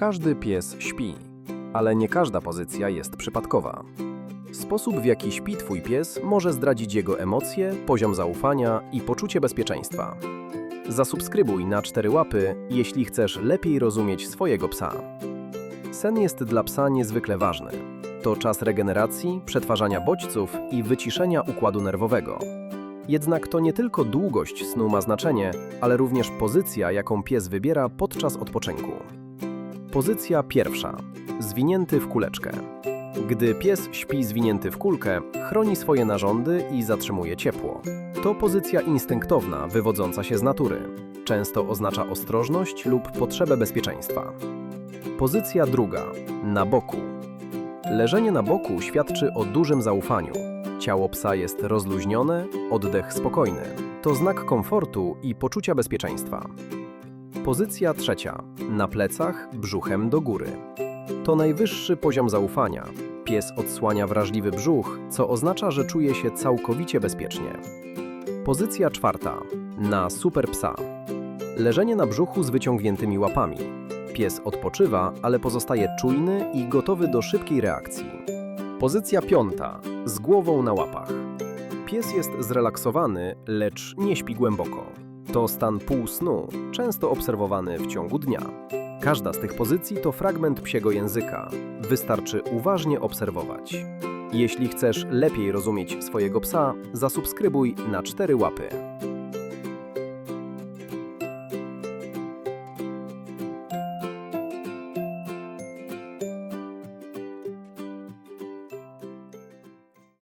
Każdy pies śpi, ale nie każda pozycja jest przypadkowa. Sposób, w jaki śpi Twój pies, może zdradzić jego emocje, poziom zaufania i poczucie bezpieczeństwa. Zasubskrybuj na cztery łapy, jeśli chcesz lepiej rozumieć swojego psa. Sen jest dla psa niezwykle ważny. To czas regeneracji, przetwarzania bodźców i wyciszenia układu nerwowego. Jednak to nie tylko długość snu ma znaczenie, ale również pozycja, jaką pies wybiera podczas odpoczynku. Pozycja pierwsza. Zwinięty w kuleczkę. Gdy pies śpi zwinięty w kulkę, chroni swoje narządy i zatrzymuje ciepło. To pozycja instynktowna, wywodząca się z natury. Często oznacza ostrożność lub potrzebę bezpieczeństwa. Pozycja druga. Na boku. Leżenie na boku świadczy o dużym zaufaniu. Ciało psa jest rozluźnione, oddech spokojny. To znak komfortu i poczucia bezpieczeństwa. Pozycja trzecia. Na plecach, brzuchem do góry. To najwyższy poziom zaufania. Pies odsłania wrażliwy brzuch, co oznacza, że czuje się całkowicie bezpiecznie. Pozycja czwarta. Na super psa. Leżenie na brzuchu z wyciągniętymi łapami. Pies odpoczywa, ale pozostaje czujny i gotowy do szybkiej reakcji. Pozycja piąta. Z głową na łapach. Pies jest zrelaksowany, lecz nie śpi głęboko. To stan półsnu, często obserwowany w ciągu dnia. Każda z tych pozycji to fragment psiego języka. Wystarczy uważnie obserwować. Jeśli chcesz lepiej rozumieć swojego psa, zasubskrybuj na cztery łapy.